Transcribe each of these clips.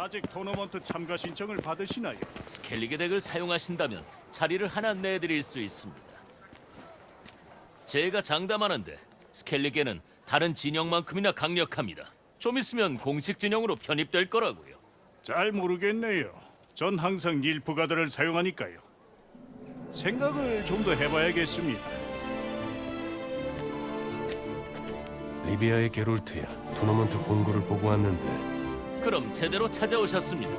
아직 토너먼트 참가 신청을 받으시나요? 스켈리게 덱을 사용하신다면 자리를 하나 내드릴 수 있습니다. 제가 장담하는데 스켈리게는 다른 진영만큼이나 강력합니다. 좀 있으면 공식 진영으로 편입될 거라고요. 잘 모르겠네요. 전 항상 닐프가드를 사용하니까요. 생각을 좀 더 해봐야겠습니다. 리비아의 게롤트야. 토너먼트 공고를 보고 왔는데 그럼 제대로 찾아오셨습니다.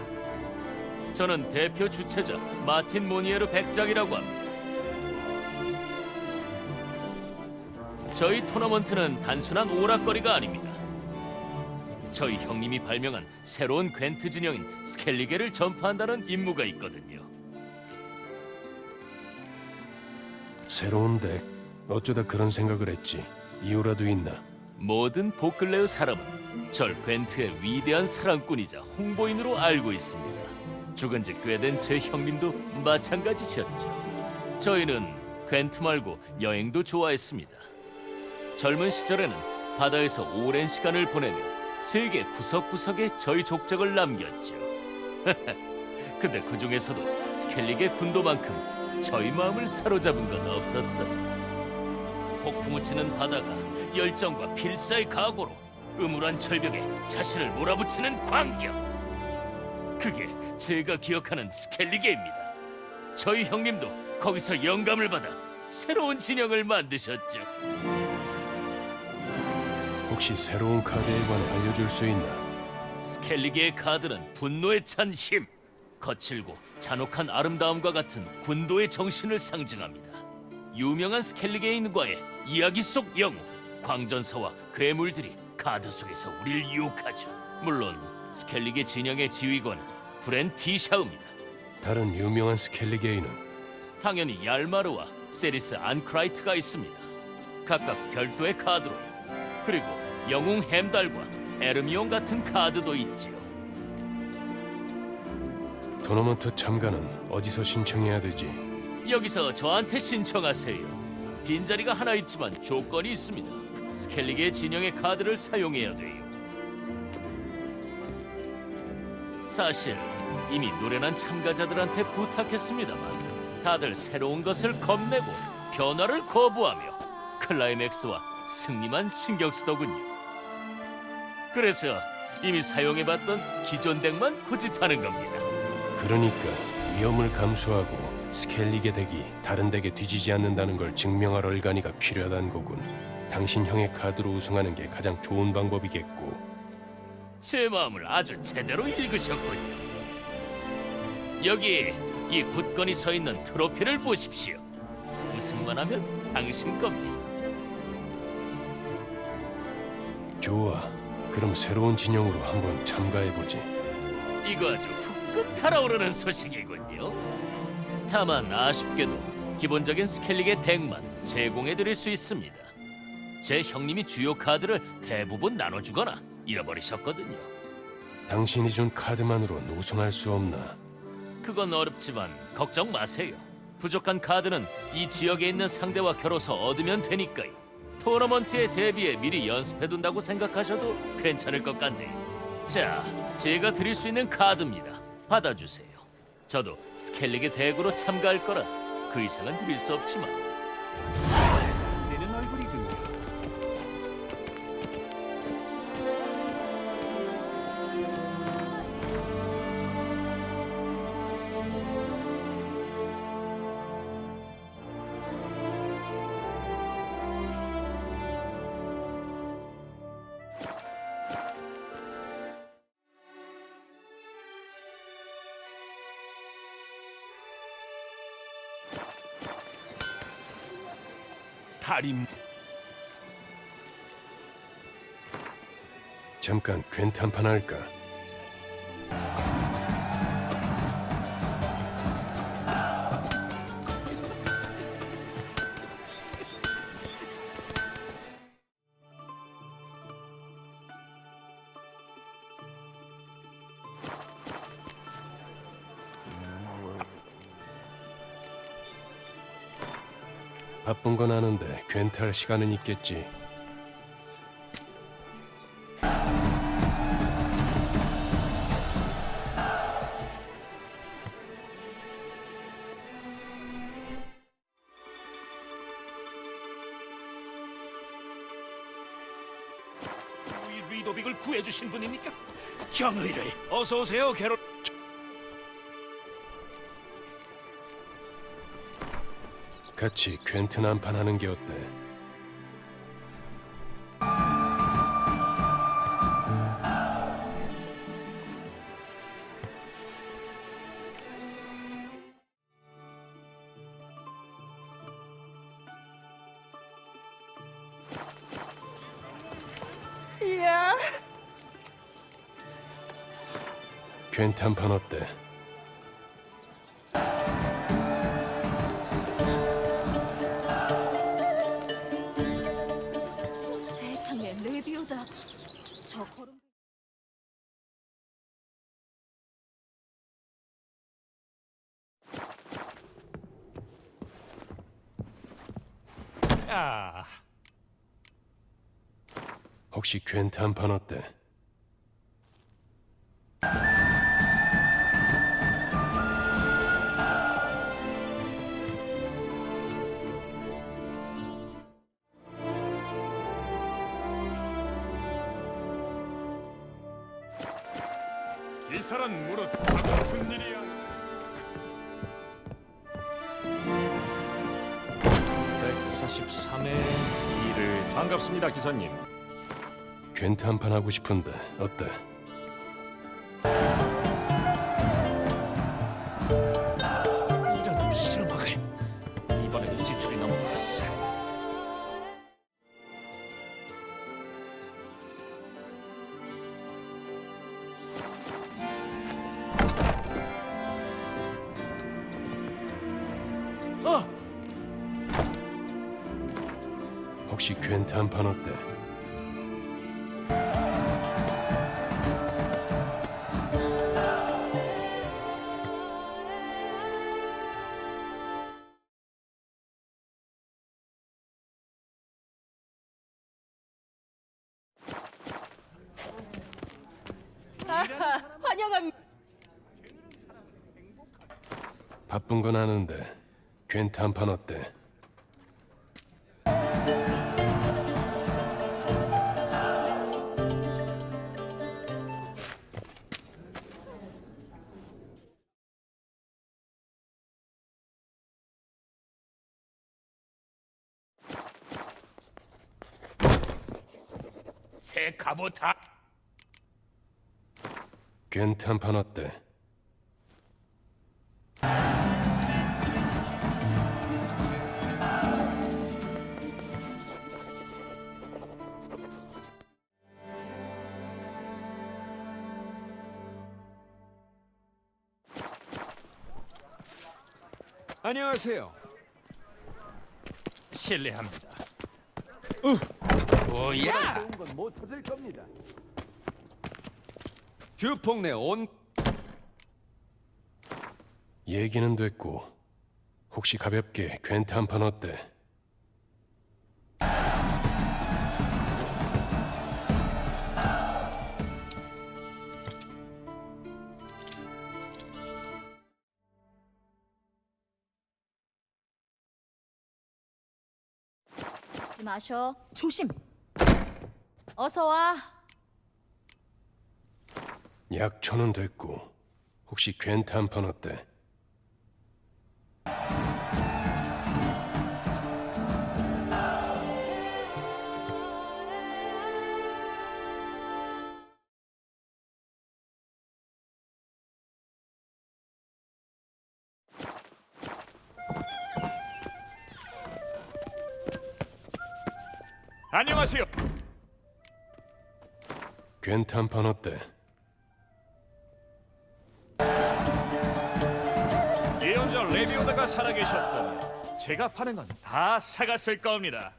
저는 대표 주최자 마틴 모니에르 백작이라고 합니다. 저희 토너먼트는 단순한 오락거리가 아닙니다. 저희 형님이 발명한 새로운 괜트 진영인 스켈리게를 전파한다는 임무가 있거든요. 새로운 덱 어쩌다 그런 생각을 했지. 이유라도 있나? 모든 보클레우 사람은 절 괜트의 위대한 사랑꾼이자 홍보인으로 알고 있습니다. 죽은 지 꽤 된 제 형님도 마찬가지셨죠. 저희는 괜트 말고 여행도 좋아했습니다. 젊은 시절에는 바다에서 오랜 시간을 보내며 세계 구석구석에 저희 족적을 남겼죠. 근데 그 중에서도 스켈리게 군도만큼 저희 마음을 사로잡은 건 없었어요. 폭풍우 치는 바다가 열정과 필사의 각오로 음울한 절벽에 자신을 몰아붙이는 광경. 그게 제가 기억하는 스켈리게입니다. 저희 형님도 거기서 영감을 받아 새로운 진영을 만드셨죠. 혹시 새로운 카드에 관해 알려줄 수 있나? 스켈리게의 카드는 분노에 찬 힘, 거칠고 잔혹한 아름다움과 같은 군도의 정신을 상징합니다. 유명한 스켈리게인과의 이야기 속 영웅, 광전사와 괴물들이 카드 속에서 우리를 유혹하죠. 물론 스켈리게 진영의 지휘관은 브렌 티샤우입니다. 다른 유명한 스켈리게이는 당연히 얄마르와 세리스 안크라이트가 있습니다. 각각 별도의 카드로 그리고 영웅 햄달과 에르미온 같은 카드도 있지요. 토너먼트 참가는 어디서 신청해야 되지? 여기서 저한테 신청하세요. 빈자리가 하나 있지만 조건이 있습니다. 스켈리게 진영의 카드를 사용해야 돼요. 사실 이미 노련한 참가자들한테 부탁했습니다만 다들 새로운 것을 겁내고 변화를 거부하며 클라이맥스와 승리만 신경 쓰더군요. 그래서 이미 사용해봤던 기존 덱만 고집하는 겁니다. 그러니까 위험을 감수하고 스켈리게 덱이 다른 덱에 뒤지지 않는다는 걸 증명할 얼간이가 필요하다는 거군. 당신 형의 카드로 우승하는 게 가장 좋은 방법이겠고. 제 마음을 아주 제대로 읽으셨군요. 여기 이 굳건히 서 있는 트로피를 보십시오. 우승만 하면 당신 겁니다. 좋아. 그럼 새로운 진영으로 한번 참가해 보지. 이거 아주 후끈 달아오르는 소식이군요. 다만 아쉽게도 기본적인 스켈릭의 덱만 제공해 드릴 수 있습니다. 제 형님이 주요 카드를 대부분 나눠주거나 잃어버리셨거든요. 당신이 준 카드만으로는 우승할 수 없나? 그건 어렵지만 걱정 마세요. 부족한 카드는 이 지역에 있는 상대와 겨뤄서 얻으면 되니까요. 토너먼트에 대비해 미리 연습해둔다고 생각하셔도 괜찮을 것 같네요. 자, 제가 드릴 수 있는 카드입니다. 받아주세요. 저도 스켈릭의 대구로 참가할 거라 그 이상은 드릴 수 없지만 다림 잠깐 괜트 한판 할까? 괜탈 시간은 있겠지. 위도빅을 구해주신 분입니까? 경의를 어서 오세요, 괴롤. 같이 퀸튼 한판 하는 게 어때? 이야, 퀸트 한판 어때? 한판 어때? 이사란 무릇 하고픈 일이야. 143의 2를 반갑습니다, 기사님. 퀸트 한 판 하고 싶은데 어때? 이런 실험학을 이번에도 지출이 너무 컸어. 혹시 퀸트 한 판 어때? 바쁜 건 아는데 퀸트 한판 어때? 새 갑옷 다 한판 어때? 안녕하세요. 실례합니다. 뭐야? 못 찾을 겁니다. 듀퐁네 온 얘기는 됐고 혹시 가볍게 퀸트 한 판 어때? 하지 마셔. 조심. 어서 와. 약초는 됐고 혹시 한판 어때? 안녕하세요. 한판 어때? 레비오다가 살아계셨다면 제가 파는 건 다 사갔을 겁니다.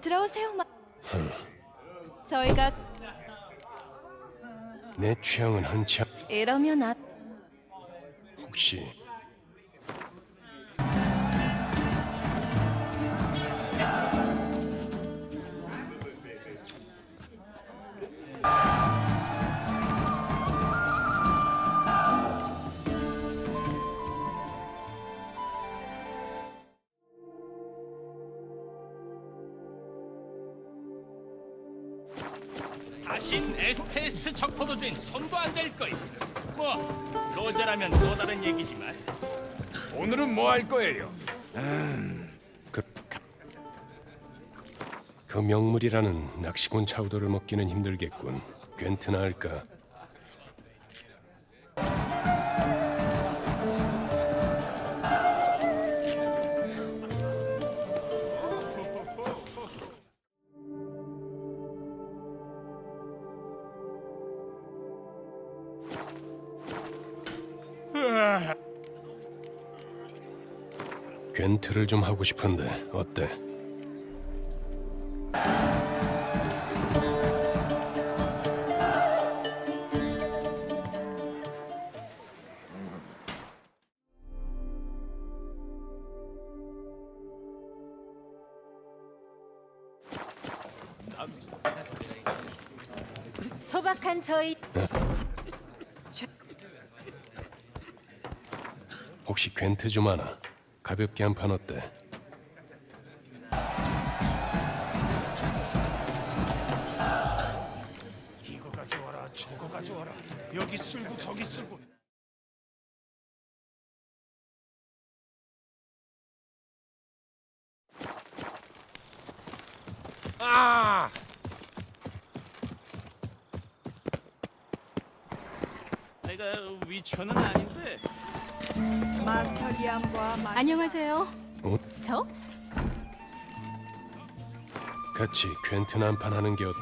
들어오세요. 마. 저희가 내 취향은 않... 이러면 아. 혹시 다신 에스테스트 척포도주인 손도 안 댈 거야. 뭐 로저라면 또 다른 얘기지만 오늘은 뭐 할 거예요? 그, 그 명물이라는 낚시군 차우도를 먹기는 힘들겠군. 괜트나 할까? 괜트를 좀 하고 싶은데 어때? 소박한 저희 혹시 괜트 좀 하나? 가볍게 한 판 어때? 이거 가져와라 저거 가져와라. 여기 쓸고 저기 쓸고 내가 위쳐는 아닌데 마스터리안과 마... 안녕하세요. 어? 저? 같이 괜트나 한판 하는 게 어때?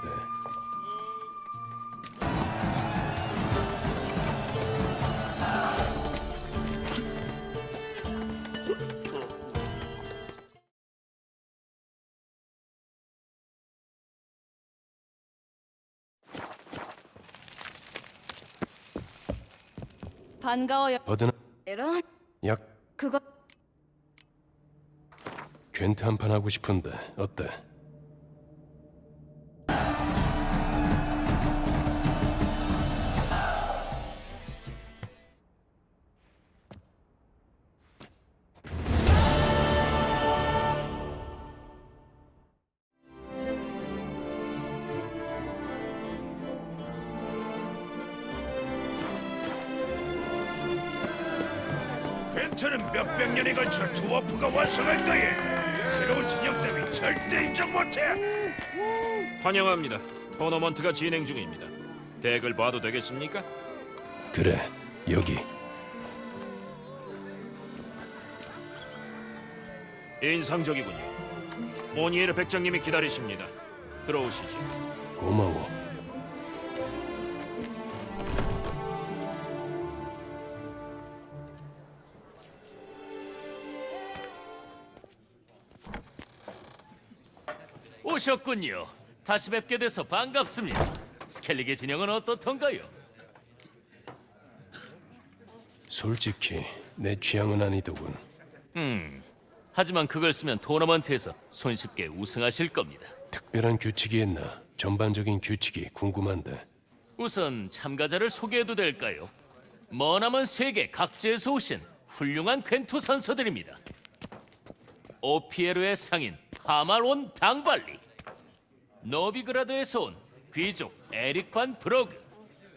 반가워요. 버드나 이런 약 그거 괜트 한 판 하고 싶은데 어때? 벤트는 몇백 년에 걸쳐 투어프가 완성할 거야 인정 못해 환영합니다. 토너먼트가 진행 중입니다. 덱을 봐도 되겠습니까? 그래 여기 인상적이군요. 모니에르 백장님이 기다리십니다. 들어오시지. 고마워. 오셨군요. 다시 뵙게 돼서 반갑습니다. 스켈리게 진영은 어떻던가요? 솔직히 내 취향은 아니더군. 하지만 그걸 쓰면 토너먼트에서 손쉽게 우승하실 겁니다. 특별한 규칙이 있나? 전반적인 규칙이 궁금한데. 우선 참가자를 소개해도 될까요? 머나먼 세계 각지에서 오신 훌륭한 퀸투 선수들입니다. 오피에르의 상인 하말온 당발리, 노비그라드에서 온 귀족 에릭 반 브로그,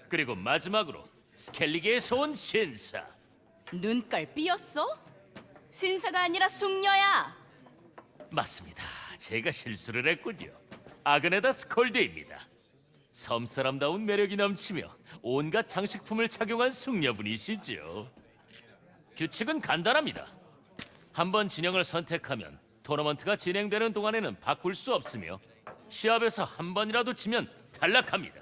그리고 마지막으로 스켈리게에서 온 신사. 눈깔 삐었어? 신사가 아니라 숙녀야. 맞습니다. 제가 실수를 했군요. 아그네다 스콜드입니다. 섬사람다운 매력이 넘치며 온갖 장식품을 착용한 숙녀분이시죠. 규칙은 간단합니다. 한 번 진영을 선택하면 토너먼트가 진행되는 동안에는 바꿀 수 없으며 시합에서 한 번이라도 지면 탈락합니다.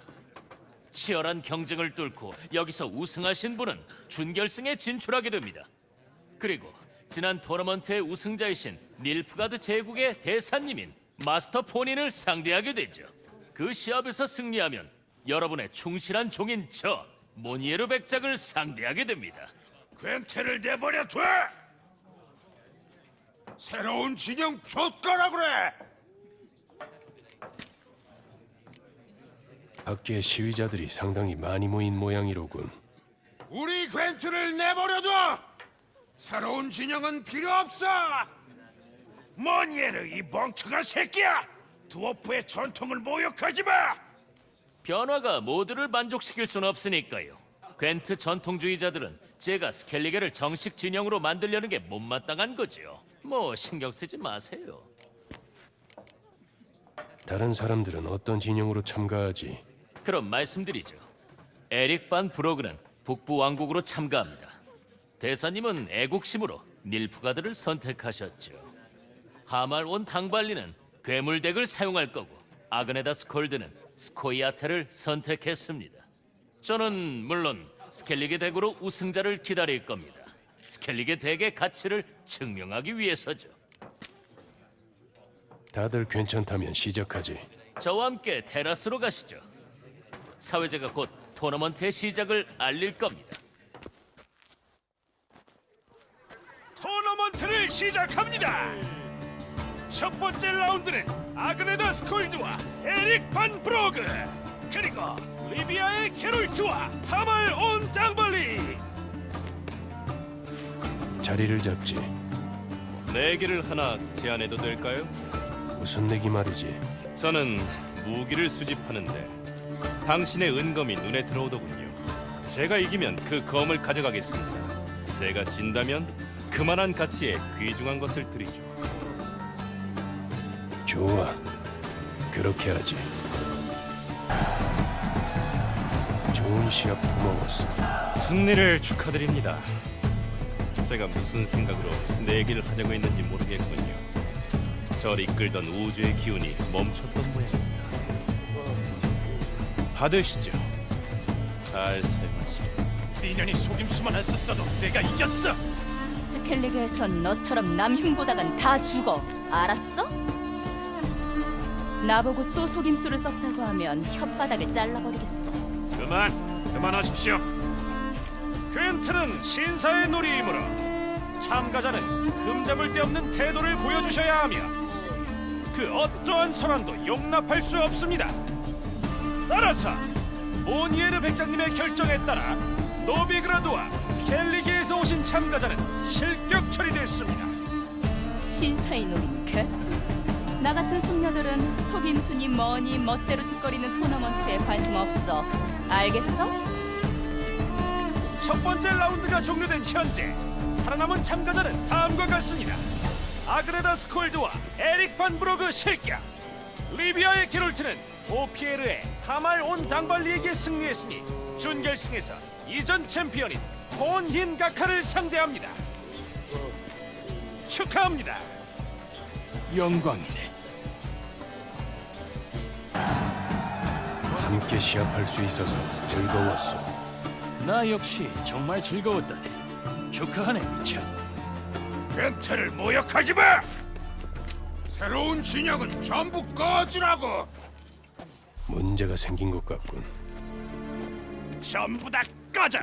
치열한 경쟁을 뚫고 여기서 우승하신 분은 준결승에 진출하게 됩니다. 그리고 지난 토너먼트의 우승자이신 닐프가드 제국의 대사님인 마스터 폰인을 상대하게 되죠. 그 시합에서 승리하면 여러분의 충실한 종인 저 모니에르 백작을 상대하게 됩니다. 벤트를 내버려 둬 새로운 진영 줬거라 그래 밖에 시위자들이 상당히 많이 모인 모양이로군. 우리 벤트를 내버려둬! 새로운 진영은 필요 없어! 모니에르 이 멍청한 새끼야! 두어프의 전통을 모욕하지 마! 변화가 모두를 만족시킬 수는 없으니까요. 괜트 전통주의자들은 제가 스켈리게를 정식 진영으로 만들려는 게 못마땅한 거죠. 뭐 신경 쓰지 마세요. 다른 사람들은 어떤 진영으로 참가하지? 그럼 말씀드리죠. 에릭 반 브로그는 북부 왕국으로 참가합니다. 대사님은 애국심으로 닐프가드를 선택하셨죠. 하말 온 당발리는 괴물덱을 사용할 거고 아그네다 스콜드는 스코이아테를 선택했습니다. 저는 물론 스켈리게 덱으로 우승자를 기다릴 겁니다. 스켈리게 덱의 가치를 증명하기 위해서죠. 다들 괜찮다면 시작하지. 저와 함께 테라스로 가시죠. 사회자가 곧 토너먼트의 시작을 알릴 겁니다. 토너먼트를 시작합니다. 첫 번째 라운드는 아그네다 스콜드와 에릭 반 브로그 그리고 리비아의 게롤트와 하말 온 짱벌리 자리를 잡지. 내기를 하나 제안해도 될까요? 무슨 내기 말이지? 저는 무기를 수집하는데 당신의 은검이 눈에 들어오더군요. 제가 이기면 그 검을 가져가겠습니다. 제가 진다면 그만한 가치의 귀중한 것을 드리죠. 좋아. 그렇게 하지. 좋은 시합 고마웠어. 승리를 축하드립니다. 제가 무슨 생각으로 내기를 하자고 했는지 모르겠군요. 절 이끌던 우주의 기운이 멈췄던 모양입니다. 받으시죠. 잘 사용하시오. 니년이 속임수만 했었어도 내가 이겼어. 스켈리게에선 너처럼 남 흉보다간 다 죽어. 알았어? 나보고 또 속임수를 썼다고 하면 혓바닥을 잘라버리겠어. 그만, 그만하십시오. 퀸트는 신사의 놀이이므로 참가자는 흠잡을 데 없는 태도를 보여주셔야 하며 그 어떠한 소란도 용납할 수 없습니다. 따라서 모니에르 백장님의 결정에 따라 노비그라드와 스켈리게에서 오신 참가자는 실격 처리됐습니다. 개? 나 같은 숙녀들은 속임수니 뭐니 멋대로 짓거리는 토너먼트에 관심 없어. 알겠어? 첫 번째 라운드가 종료된 현재 살아남은 참가자는 다음과 같습니다. 아그레다 스콜드와 에릭 반 브로그 실격. 리비아의 게롤트는 오피에르의 하말 온 당발리에게 승리했으니 준결승에서 이전 챔피언인 폰힌 가카를 상대합니다. 축하합니다. 영광이네. 함께 시합할 수 있어서 즐거웠어. 나 역시 정말 즐거웠다네. 축하하네 미쳐. 벤트를 모욕하지 마! 새로운 진영은 전부 꺼지라고! 문제가 생긴 것 같군. 전부 다 꺼져.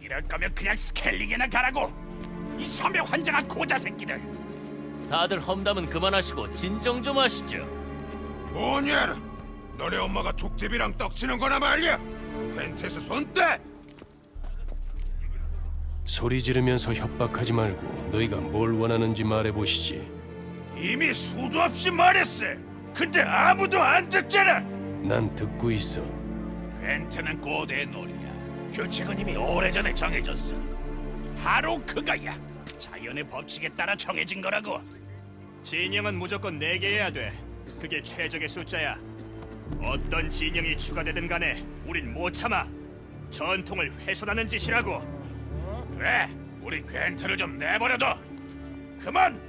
이럴 거면 그냥 스켈링이나 가라고. 이 섬에 환장한 고자 새끼들. 다들 험담은 그만하시고 진정 좀 하시죠. 뭐냐? 너네 엄마가 족집이랑 떡치는 거나 말이야? 벤트에서 손 떼! 소리 지르면서 협박하지 말고 너희가 뭘 원하는지 말해보시지. 이미 수도 없이 말했어! 근데 아무도 안 듣잖아! 난 듣고 있어. 벤트는 고대의 놀이야. 규칙은 이미 오래전에 정해졌어. 바로 그거야. 자연의 법칙에 따라 정해진 거라고. 진영은 무조건 4개여야 돼. 그게 최적의 숫자야. 어떤 진영이 추가되든 간에 우린 못 참아. 전통을 훼손하는 짓이라고. 그래, 우리 벤트를 좀 내버려둬. 그만!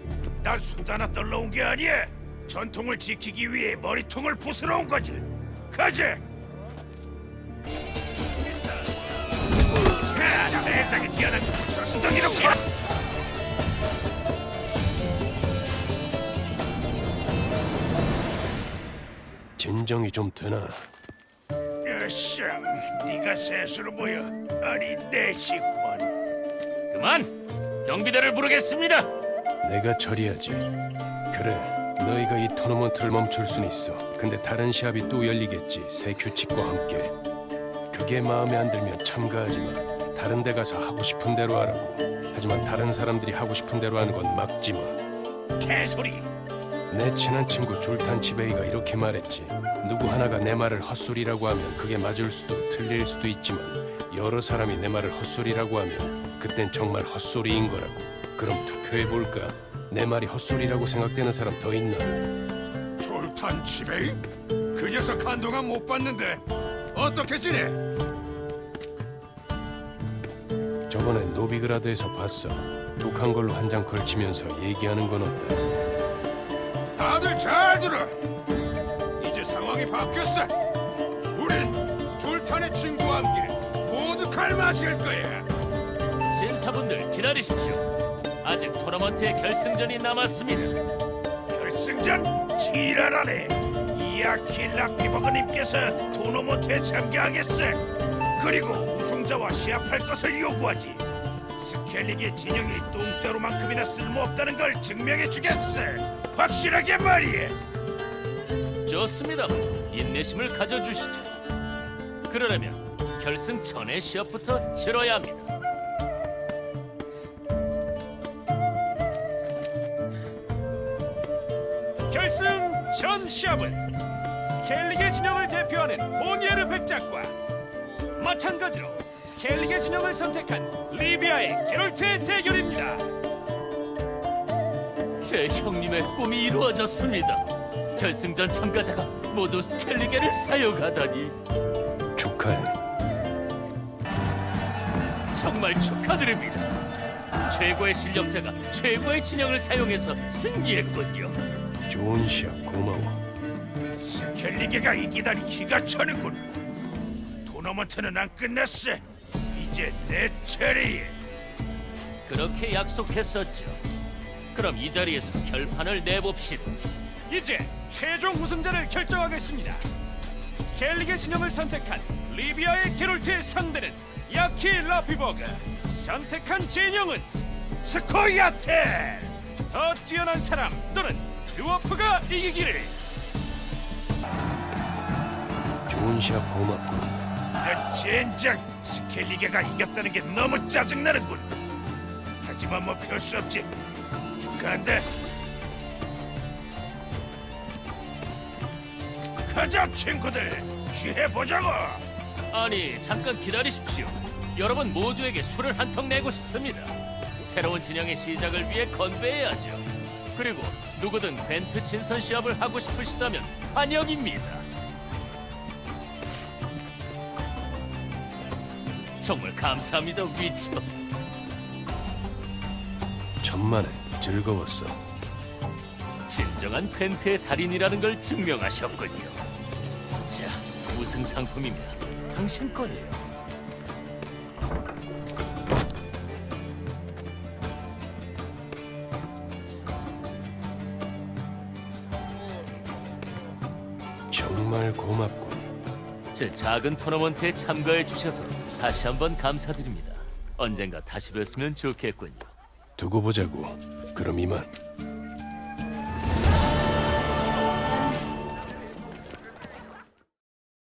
난 수다나 떨러 온 게 아니야! 전통을 지키기 위해 머리통을 부수러 온 거지! 가지! 자, 세상에 뛰어난 저 수덩이로 가! 진정이 좀 되나? 으쌰, 네가 세수로 보여. 아니, 내 시구먼. 그만! 경비대를 부르겠습니다. 내가 처리하지. 그래, 너희가 이 토너먼트를 멈출 순 있어. 근데 다른 시합이 또 열리겠지. 새 규칙과 함께. 그게 마음에 안 들면 참가하지 마. 다른 데 가서 하고 싶은 대로 하라고. 하지만 다른 사람들이 하고 싶은 대로 하는 건 막지 마. 개소리. 내 친한 친구 졸탄 치베이가 이렇게 말했지. 누구 하나가 내 말을 헛소리라고 하면 그게 맞을 수도 틀릴 수도 있지만 여러 사람이 내 말을 헛소리라고 하면 그땐 정말 헛소리인 거라고. 그럼 투표해 볼까? 내 말이 헛소리라고 생각되는 사람 더 있나? 졸탄 치베이? 그 녀석 한동안 못 봤는데 어떻게 지내? 저번에 노비그라드에서 봤어. 독한 걸로 한 장 걸치면서 얘기하는 건 어때? 다들 잘 들어. 이제 상황이 바뀌었어. 우린 졸탄의 친구와 함께 모두 칼 마실 거야. 신사분들 기다리십시오. 아직 토너먼트의 결승전이 남았습니다. 결승전 지랄하네. 이아킬라 피버그님께서 토너먼트에 참가하겠어. 그리고 우승자와 시합할 것을 요구하지. 스켈릭의 진영이 똥자루만큼이나 쓸모없다는 걸 증명해 주겠어. 확실하게 말이야. 좋습니다. 인내심을 가져주시죠. 그러려면 결승 전의 시합부터 치러야 합니다. 결승 전 시합은 스켈릭의 진영을 대표하는 오니에르 백작과 마찬가지로 스켈릭의 진영을 선택한 리비아의 게롤트의 대결입니다. 제 형님의 꿈이 이루어졌습니다. 결승전 참가자가 모두 스켈리게를 사용하다니 축하해. 정말 축하드립니다. 최고의 실력자가 최고의 진영을 사용해서 승리했군요. 좋은 시합 고마워. 스켈리게가 이기다니 기가 차는군. 토너먼트는 안 끝났어. 이제 내 차례야. 그렇게 약속했었죠. 그럼 이 자리에서 결판을 내봅시다. 이제 최종 우승자를 결정하겠습니다. 스켈릭의 진영을 선택한 리비아의 게롤트의 상대는 야키 라피버그. 선택한 진영은 스코이아테. 더 뛰어난 사람 또는 드워프가 이기기를. 좋은 시합 고맙고. 아, 젠장 스켈리게가 이겼다는 게 너무 짜증나는군. 하지만 뭐 별 수 없지. 축하한다. 가자 친구들 취해보자고. 아니 잠깐 기다리십시오. 여러분 모두에게 술을 한 턱 내고 싶습니다. 새로운 진영의 시작을 위해 건배해야죠. 그리고 누구든 벤트 친선 시합을 하고 싶으시다면 환영입니다. 정말 감사합니다, 위쳐. 천만에 즐거웠어. 진정한 펜트의 달인이라는 걸 증명하셨군요. 자, 우승 상품입니다. 당신 거예요. 제 작은 토너먼트에 참가해 주셔서 다시 한번 감사드립니다. 언젠가 다시 뵀으면 좋겠군요. 두고 보자고. 그럼 이만.